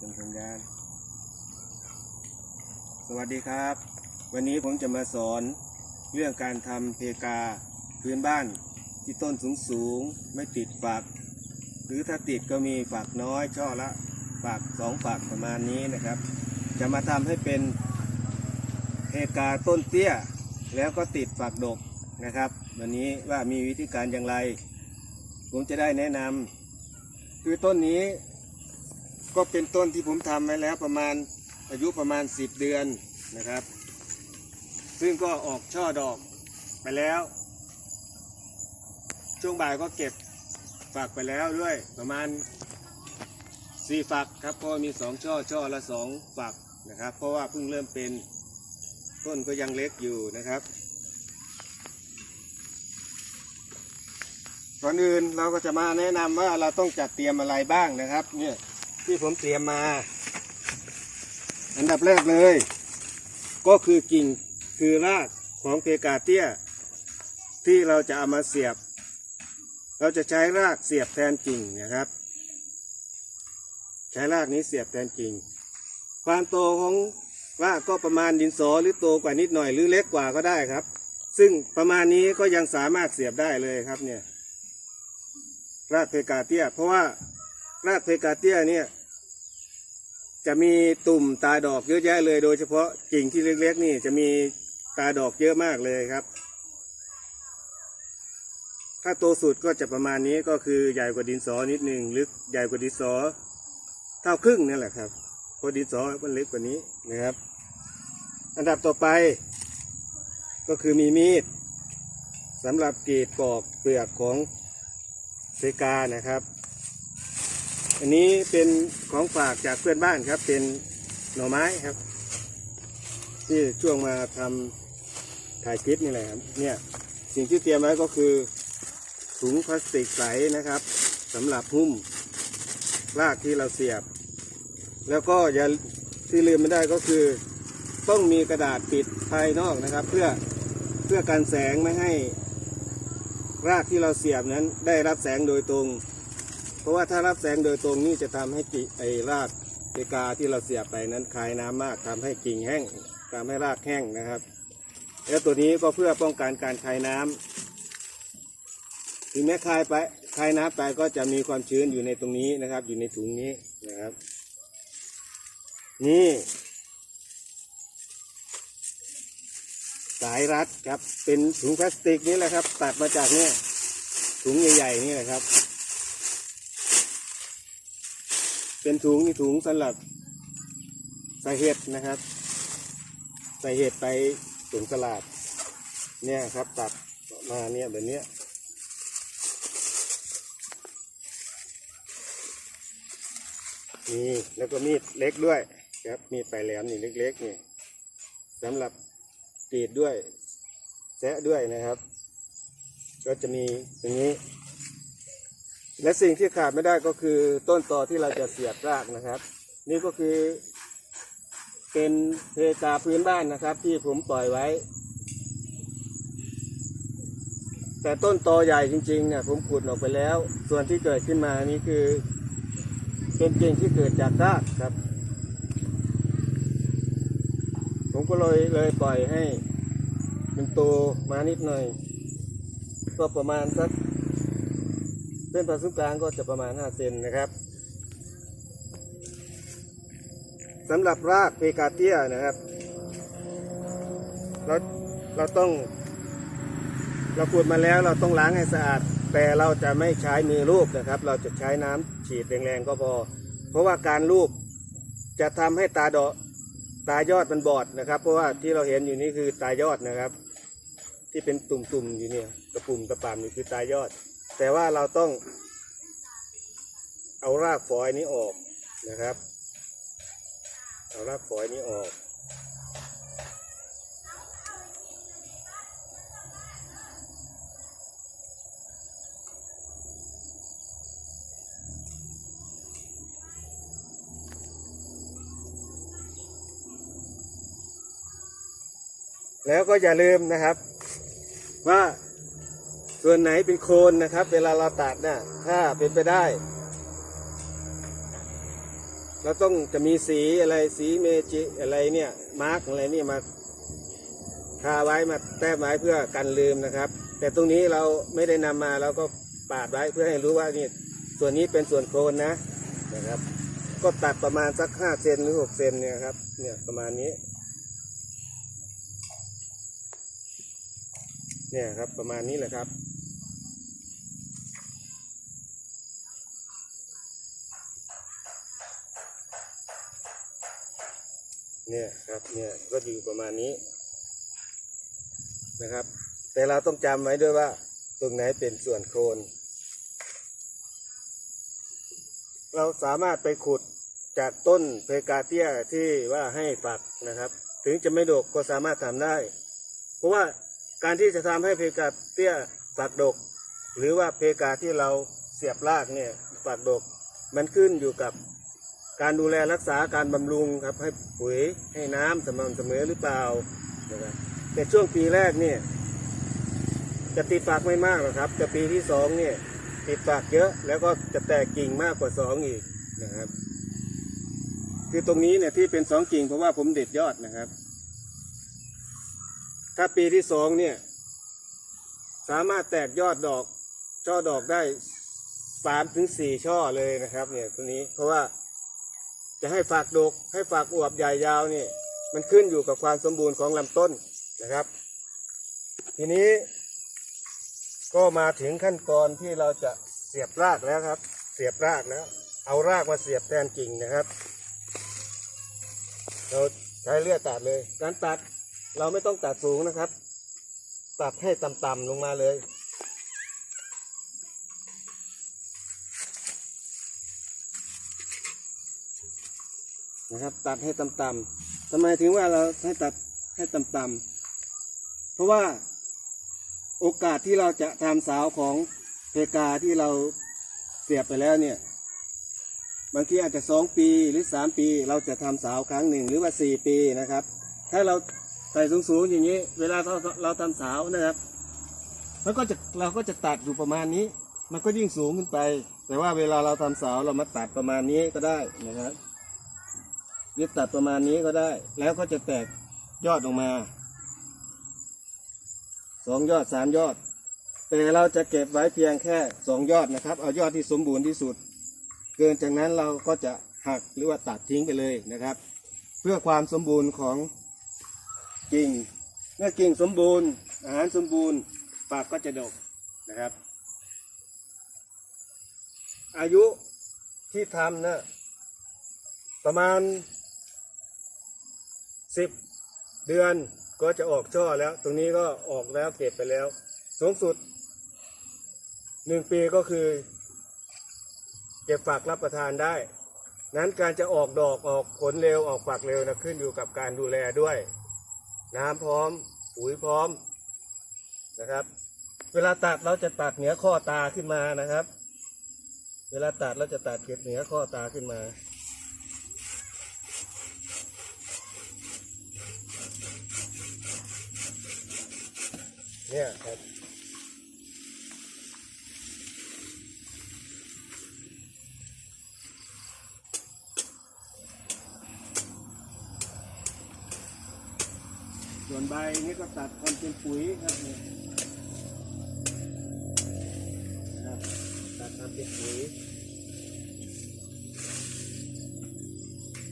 ส่งสัญญาณ สวัสดีครับ วันนี้ผมจะมาสอนเรื่องการทำเพกาพื้นบ้านที่ต้นสูงสูงๆไม่ติดฝัก หรือถ้าติดก็มีฝักน้อยช่อละฝักสองฝักประมาณนี้นะครับ จะมาทำให้เป็นเพกาต้นเตี้ย แล้วก็ติดฝักดกนะครับ วันนี้ว่ามีวิธีการอย่างไร ผมจะได้แนะนำคือต้นนี้ ก็เป็นต้นที่ผมทำไว้แล้วประมาณอายุประมาณ 10 เดือนนะครับ ซึ่งก็ออกช่อดอกไปแล้ว ช่วงบ่ายก็เก็บฝักไปแล้วด้วยประมาณ 4 ฝักครับเพราะมี 2 ช่อช่อละ 2 ฝักนะครับ เพราะว่าเพิ่งเริ่มเป็นต้นก็ยังเล็กอยู่นะครับก่อนอื่นเราก็จะมาแนะนำว่าเราต้องจัดเตรียมอะไรบ้างนะครับเนี่ย ที่ผมเตรียมมา อันดับแรกเลย ก็คือกิ่งคือรากของเพกาเตี้ย ที่เราจะเอามาเสียบ เราจะใช้รากเสียบแทนกิ่งนะครับ ใช้รากนี้เสียบแทนกิ่ง ความโตของรากก็ประมาณดินสอหรือโตกว่านิดหน่อยหรือเล็กกว่าก็ได้ครับ ซึ่งประมาณนี้ก็ยังสามารถเสียบได้เลยครับเนี่ยรากเพกาเตี้ย เพราะว่ารากเพกาเตี้ยเนี่ย จะมีตุ่มตาดอกเยอะแยะเลย โดยเฉพาะกิ่งที่เล็กๆนี่จะมีตาดอกเยอะมากเลยครับ ถ้าโตสุดก็จะประมาณนี้ก็คือใหญ่กว่าดินสอนิดหนึ่งหรือใหญ่กว่าดินสอเท่าครึ่งนั่นแหละครับเพราะดินสอมันเล็กกว่านี้นะครับ อันดับต่อไปก็คือมีมีดสำหรับกรีดปอกเปลือกของเพกานะครับ อันนี้เป็นของฝากจากเพื่อนบ้านครับ เป็นหน่อไม้ครับ ที่ช่วงมาทำถ่ายคลิปนี่แหละครับเนี่ยสิ่งที่เตรียมไว้ก็คือถุงพลาสติกใสนะครับสำหรับหุ้มรากที่เราเสียบ แล้วก็อย่าที่ลืมไม่ได้ก็คือ ต้องมีกระดาษปิดภายนอกนะครับ เพื่อเพื่อการแสงไม่ให้รากที่เราเสียบนั้นได้รับแสงโดยตรง ราะว่าถ้ารับแสงโดยตรงนี่จะทำให้กิไอรากเอกาที่เราเสียบไปนั้นคายน้ำมากทำให้กิ่งแห้งทำให้รากแห้งนะครับ แล้วตัวนี้ก็เพื่อป้องกันการคายน้ำถึงแม้คายไปคายน้ำไปก็จะมีความชื้นอยู่ในตรงนี้นะครับ อยู่ในถุงนี้นะครับ นี่ สายรัดครับเป็นถุงพลาสติกนี่แหละครับ ตัดมาจากเนี่ยถุงใหญ่ๆนี่แหละครับ เป็นถุงนี่ถุงสำหรับใส่เห็ดนะครับ ใส่เห็ดไปถุงสลัดเนี่ยครับตัดมาเนี่ยแบบเนี้ยนี่แล้วก็มีดเล็กด้วยครับมีดปลายแหลมนี่เล็กๆนี่สำหรับกรีดด้วยแซะด้วยนะครับ ก็จะมีอย่างนี้ และสิ่งที่ขาดไม่ได้ก็คือต้นตอที่เราจะเสียบรากนะครับ นี่ก็คือ เป็นเพกาพื้นบ้านนะครับ ที่ผมปล่อยไว้ แต่ต้นตอใหญ่จริงๆเนี่ยผมขุดออกไปแล้ว ส่วนที่เกิดขึ้นมานี่คือ เป็นกิ่งที่เกิดจากรากครับ ผมก็เลยเลยปล่อยให้ มันโตมานิดหน่อย ก็ประมาณสัก ส้นผ่าศูนย์กลางก็จะประมาณ 5 เซนนะครับสำหรับรากเพกาเตียนะครับเราเราต้อง เราขูดมาแล้วเราต้องล้างให้สะอาด แต่เราจะไม่ใช้มือลูบนะครับ เราจะใช้น้ำฉีดแรงๆก็พอ เพราะว่าการลูบจะทำให้ตาดอกตายอดมันบอดนะครับ เพราะว่าที่เราเห็นอยู่นี่คือตายอดนะครับ ที่เป็นตุ่มๆอยู่เนี่ยตะปุ่มตะปามนี่คือตายอด แต่ว่าเราต้องเอารากฝอยนี้ออกนะครับ เอารากฝอยนี้ออกแล้วก็อย่าลืมนะครับ ว่า ส่วนไหนเป็นโคนนะครับ เวลาเราตัดนะถ้าเป็นไปได้ เราต้องจะมีสีอะไรสีเมจิอะไรเนี่ยมาร์กอะไรนี่มาทาไว้มาแต้มไว้เพื่อกันลืมนะครับ แต่ตรงนี้เราไม่ได้นำมาเราก็ปาดไว้เพื่อให้รู้ว่านี่ส่วนนี้เป็นส่วนโคนนะนะครับ ก็ตัดประมาณสักห้าเซนหรือหกเซนเนี่ยครับเนี่ยประมาณนี้เนี่ยครับประมาณนี้แหละครับ เนี่ยครับเนี่ยก็อยู่ประมาณนี้นะครับ แต่เราต้องจำไว้ด้วยว่า ตรงไหนเป็นส่วนโคน เราสามารถไปขุดจากต้นเพกาเตียที่ว่าให้ฝักนะครับ ถึงจะไม่ดกก็สามารถทำได้ เพราะว่าการที่จะทำให้เพกาเตี้ยฝักดก หรือว่าเพกาที่เราเสียบรากเนี่ยฝักดก มันขึ้นอยู่กับ การดูแลรักษาการบำรุงครับ ให้ปุ๋ยให้น้ำสม่ำเสมอหรือเปล่านะครับแต่ช่วงปีแรกเนี่ยจะติดฝักไม่มากหรอกครับ จะปีที่สองเนี่ยติดฝักเยอะแล้วก็จะแตกกิ่งมากกว่าสองอีกนะครับ คือตรงนี้เนี่ยที่เป็นสองกิ่งเพราะว่าผมเด็ดยอดนะครับ ถ้าปีที่สองเนี่ยสามารถแตกยอดดอกช่อดอกได้สามถึงสี่ช่อเลยนะครับ เนี่ยตัวนี้เพราะว่า จะให้ฝากดก ให้ฝากอวบใหญ่ยาวนี่ มันขึ้นอยู่กับความสมบูรณ์ของลำต้นนะครับ ทีนี้ก็มาถึงขั้นตอนที่เราจะเสียบรากแล้วครับ เสียบรากแล้ว เอารากมาเสียบแทนกิ่งนะครับ เราใช้เลื่อดตัดเลย การตัดเราไม่ต้องตัดสูงนะครับ ตัดให้ต่ำๆลงมาเลย นะครับ ตัดให้ต่ำๆทำไมถึงว่าเราให้ตัดให้ต่ำๆเพราะว่าโอกาสที่เราจะทำสาวของเพกาที่เราเสียบไปแล้วเนี่ยบางทีอาจจะสองปีหรือสามปี เราจะทำสาวครั้งหนึ่งหรือว่าสี่ปีนะครับ ถ้าเราใส่สูงๆอย่างนี้ เวลาเราเราทำสาวนะครับมันก็จะเราก็จะตัดอยู่ประมาณนี้ มันก็ยิ่งสูงขึ้นไป แต่ว่าเวลาเราทำสาวเรามาตัดประมาณนี้ก็ได้นะครับ หรือตัดประมาณนี้ก็ได้ แล้วก็จะแตกยอดออกมาสองยอดสามยอด แต่เราจะเก็บไว้เพียงแค่สองยอดนะครับ เอายอดที่สมบูรณ์ที่สุด เกินจากนั้นเราก็จะหักหรือว่าตัดทิ้งไปเลยนะครับ เพื่อความสมบูรณ์ของกิ่ง เมื่อกิ่งสมบูรณ์ อาหารสมบูรณ์ปากก็จะดกนะครับ อายุที่ทำนะประมาณ สิบเดือนก็จะออกช่อแล้ว ตรงนี้ก็ออกแล้วเก็บไปแล้ว สูงสุดหนึ่งปีก็คือ เก็บฝักรับประทานได้ นั้นการจะออกดอกออกผลเร็วออกฝักเร็วนะขึ้นอยู่กับการดูแลด้วย น้ำพร้อมปุ๋ยพร้อมนะครับ เวลาตัดเราจะตัดเหนือข้อตาขึ้นมานะครับ เวลาตัดเราจะตัดเกล็ดเหนือข้อตาขึ้นมา เนี่ยครับส่วนใบนี่ก็ตัดทำเป็นปุ๋ยครับเนี่ยนะครับตัดทำเป็นปุ๋ย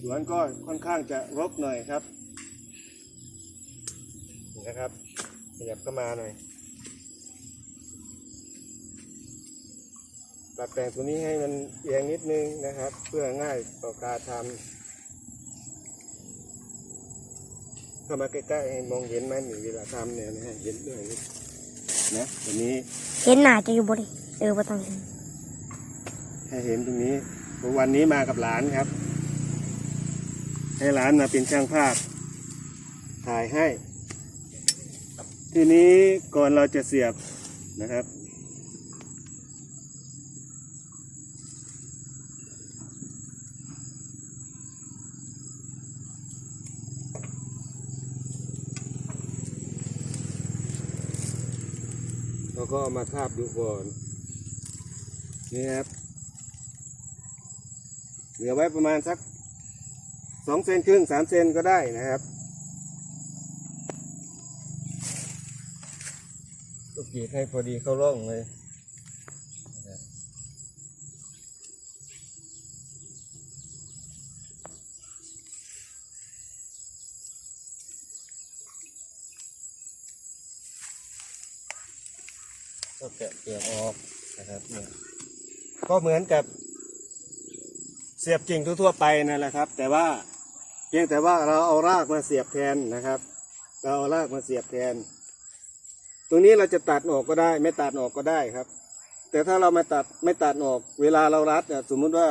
สวนก็ค่อนข้างจะรกหน่อยครับนี่นะครับ ขยับเข้ามาหน่อยปรับแต่งตัวนี้ให้มันเอียงนิดนึงนะครับ เพื่อง่ายต่อการทำเข้ามาใกล้ๆให้มองเห็นไหมนี่เวลาทำเนี่ยนะฮะเห็นด้วยนี่นะตัวนี้เห็นหน้าจะอยู่บริเออบ่ต้องเห็นให้เห็นตรงนี้วันนี้มากับหลานครับ ให้หลานมาเป็นช่างภาพถ่ายให้ ทีนี้ก่อนเราจะเสียบนะครับ เราก็เอามาทาบดูก่อน นี่ครับ เหลือไว้ประมาณสักสองเซนครึ่งสามเซนก็ได้นะครับ ก็กรีดให้พอดีเข้าร่องเลยก็แกะเปลือกออกนะครับเนี่ยก็เหมือนกับเสียบกิ่งทั่วๆไปนั่นแหละครับ แต่ว่าเพียงแต่ว่าเราเอารากมาเสียบแทนนะครับ เราเอารากมาเสียบแทน ตรงนี้เราจะตัดออกก็ได้ ไม่ตัดออกก็ได้ครับ แต่ถ้าเราไม่ตัดไม่ตัดออก เวลาเรารัดเนี่ยสมมุติว่า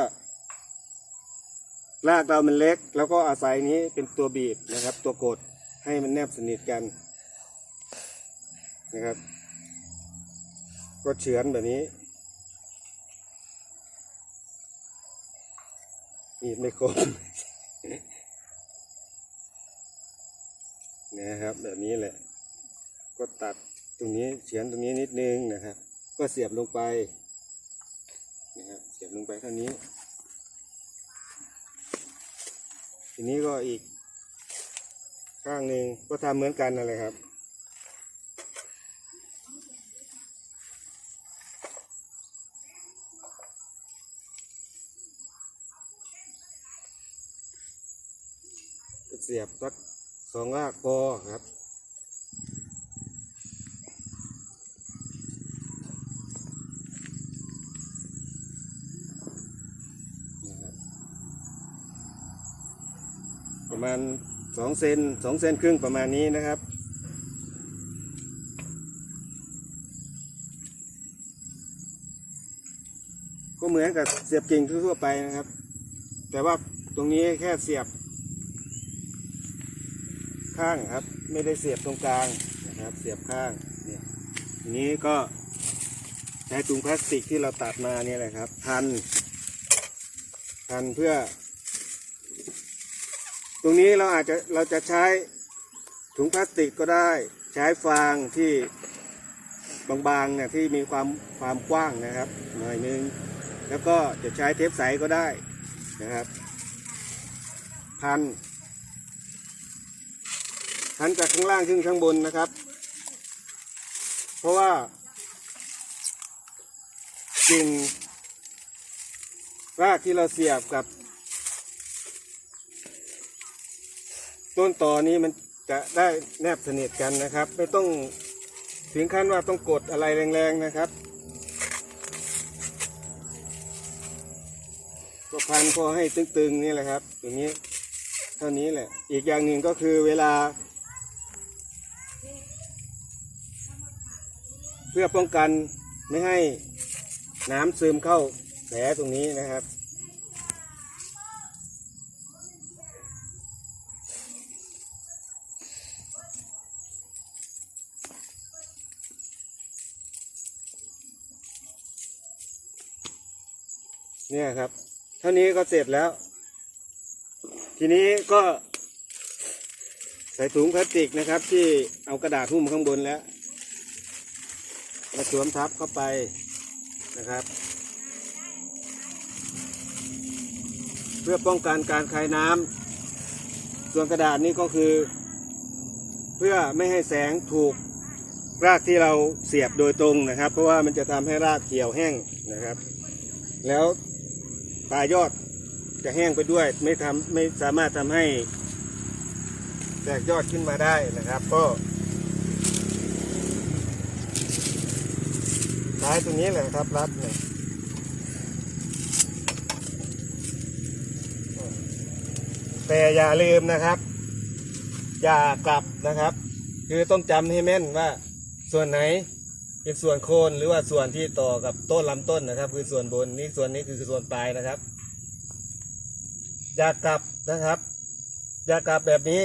รากเรามันเล็ก แล้วก็อาศัยนี้เป็นตัวบีบนะครับ ตัวกดให้มันแนบสนิทกันนะครับ ก็เฉือนแบบนี้มีดไม่คมนะครับ แบบนี้แหละ ก็ตัด ตรงนี้เฉือนตรงนี้นิดนึงนะครับ ก็เสียบลงไปนะครับเสียบลงไปเท่านี้ ทีนี้ก็อีก ข้างหนึ่งก็ทำเหมือนกันนั่นแหละครับเสียบสักสองรากพอครับ ประมาณสองเซนสองเซนครึ่งประมาณนี้นะครับ ก็เหมือนกับเสียบกิ่งทั่วไปนะครับ แต่ว่าตรงนี้แค่เสียบ ข้างครับ ไม่ได้เสียบตรงกลางนะครับ เสียบข้างเนี่ยนี้ก็ใช้ถุงพลาสติกที่เราตัดมาเนี่ยแหละครับ พัน พันเพื่อ ตรงนี้เราอาจจะเราจะใช้ถุงพลาสติกก็ได้ ใช้ฟางที่บางๆเนี่ยที่มีความความกว้างนะครับ หน่อยนึง แล้วก็จะใช้เทปใสก็ได้นะครับ พันหันจากข้างล่างขึ้นข้างบนนะครับ เพราะว่ากิ่งรากที่เราเสียบกับ ต้นต่อนี้มันจะได้แนบสนิทกันนะครับ ไม่ต้องถึงขั้นว่าต้องกดอะไรแรงๆนะครับก็พันพอให้ตึงๆนี่แหละครับ อย่างนี้เท่านี้แหละ อีกอย่างหนึ่งก็คือเวลา เพื่อป้องกันไม่ให้น้ำซึมเข้าแผลตรงนี้นะครับ เนี่ยครับ เท่านี้ก็เสร็จแล้ว ทีนี้ก็ใส่ถุงพลาสติกนะครับ ที่เอากระดาษหุ้มข้างบนแล้วมาสวมทับเข้าไปนะครับ เพื่อป้องกันการคายน้ำส่วนกระดาษนี้ก็คือ เพื่อไม่ให้แสงถูกรากที่เราเสียบโดยตรงนะครับ เพราะว่ามันจะทำให้รากเขียวแห้งนะครับ แล้ว ปลายยอดจะแห้งไปด้วย ไม่ทำไม่สามารถทำให้ แตกยอดขึ้นมาได้นะครับ ก็ใช้ตรงนี้แหละครับ รัดเนี่ยแต่อย่าลืมนะครับ อย่ากลับนะครับ คือต้องจำให้แม่นว่าส่วนไหน เป็นส่วนโคนหรือว่าส่วนที่ต่อกับต้นลำต้นนะครับ คือส่วนบนนี่ส่วนนี้คือส่วนปลายนะครับ อยากลับนะครับ อยากลับแบบนี้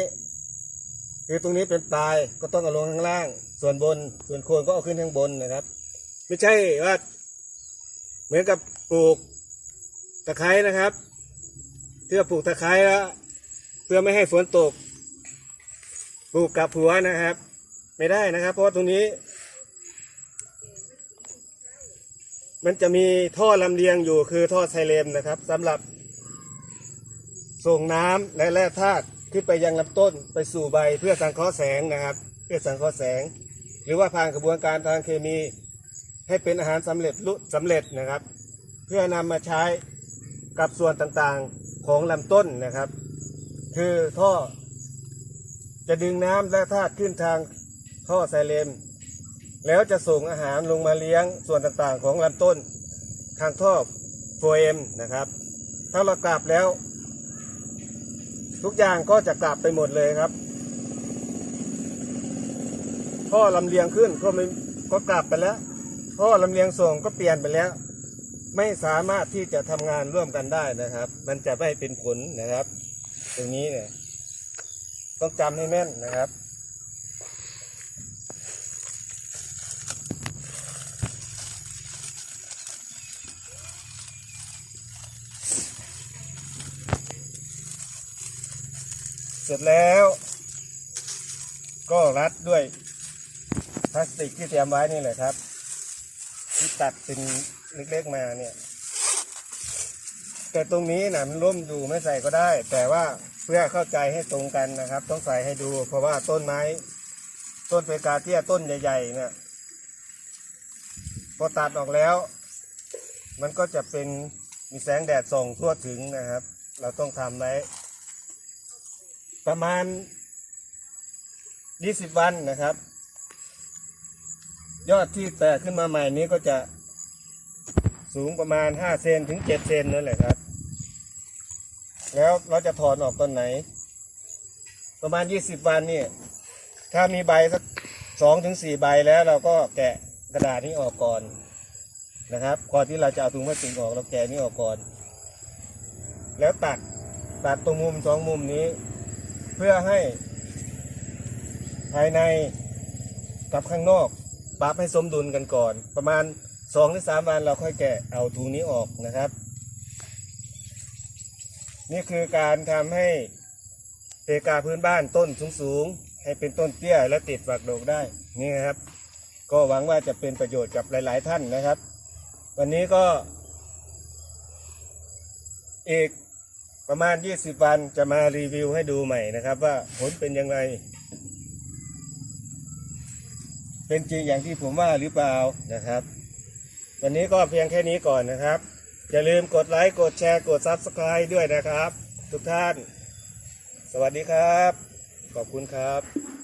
คือตรงนี้เป็นปลายก็ต้องเอาลงข้างล่าง ส่วนบน ส่วนโคนก็เอาขึ้นข้างบนนะครับ ไม่ใช่ว่า เหมือนกับปลูกตะไคร้นะครับเพื่อปลูกตะไคร้แล้วเพื่อไม่ให้ฝนตกปลูกกับหัวนะครับ ไม่ได้นะครับ เพราะว่าตรงนี้ มันจะมีท่อลำเลียงอยู่คือท่อไซเลมนะครับสำหรับ ส่งน้ำและแร่ธาตุขึ้นไปยังลำต้นไปสู่ใบเพื่อสังเคราะห์แสงนะครับ เพื่อสังเคราะห์แสง หรือว่าผ่านกระบวนการทางเคมีให้เป็นอาหารสำเร็จรูปสำเร็จนะครับ เพื่อนำมาใช้กับส่วนต่างๆของลำต้นนะครับ คือท่อจะดึงน้ำและธาตุขึ้นทางท่อไซเลม แล้วจะส่งอาหารลงมาเลี้ยงส่วนต่างๆ ของลำต้นทางท่อโฟเอมนะครับ ถ้าเรากลับแล้ว ทุกอย่างก็จะกลับไปหมดเลยครับ ท่อลำเลียงขึ้นก็ไม่ก็กลับไปแล้ว ท่อลำเลียงส่งก็เปลี่ยนไปแล้ว ไม่สามารถที่จะทำงานร่วมกันได้นะครับ มันจะไม่เป็นผลนะครับ ตรงนี้เนี่ยต้องจำให้แม่นนะครับ เสร็จแล้ว ก็รัดด้วยพลาสติกที่เตรียมไว้นี่แหละครับ ที่ตัดเป็นเล็กๆมาเนี่ย แต่ตรงนี้นะมันร่มอยู่ไม่ใส่ก็ได้ แต่ว่าเพื่อเข้าใจให้ตรงกันนะครับ ต้องใส่ให้ดู เพราะว่าต้นไม้ ต้นเปกาเทียต้นใหญ่ๆเนี่ยพอตัดออกแล้ว มันก็จะเป็นมีแสงแดดส่องทั่วถึงนะครับ เราต้องทำไว้ ประมาณ20วันนะครับ ยอดที่แตกขึ้นมาใหม่นี้ก็จะสูงประมาณ5เซนถึง7เซนนั่นแหละครับ แล้วเราจะถอนออกตอนไหน ประมาณ 20 วันนี่ถ้ามีใบสัก2ถึง4ใบแล้วเราก็แกะกระดาษนี้ออกก่อนนะครับก่อนที่เราจะเอาถุงพลาสติกออกเราแกะนี้ออกก่อน แล้วตัดตัดตรงมุมสองมุมนี้ เพื่อให้ภายในกับข้างนอกปรับให้สมดุลกันก่อน ประมาณสองหรือสามวันเราค่อยแกะเอาถุงนี้ออกนะครับ นี่คือการทำให้เพกาพื้นบ้านต้นสูงๆ ให้เป็นต้นเตี้ยและติดฝักดอกได้นี่ครับ ก็หวังว่าจะเป็นประโยชน์กับหลาย ๆ ท่านนะครับ วันนี้ก็อีก ประมาณ 20 วันจะมารีวิวให้ดูใหม่นะครับว่าผลเป็นยังไง เป็นจริงอย่างที่ผมว่าหรือเปล่านะครับ วันนี้ก็เพียงแค่นี้ก่อนนะครับ อย่าลืมกดไลค์ กดแชร์ กด Subscribe ด้วยนะครับ ทุกท่าน สวัสดีครับ ขอบคุณครับ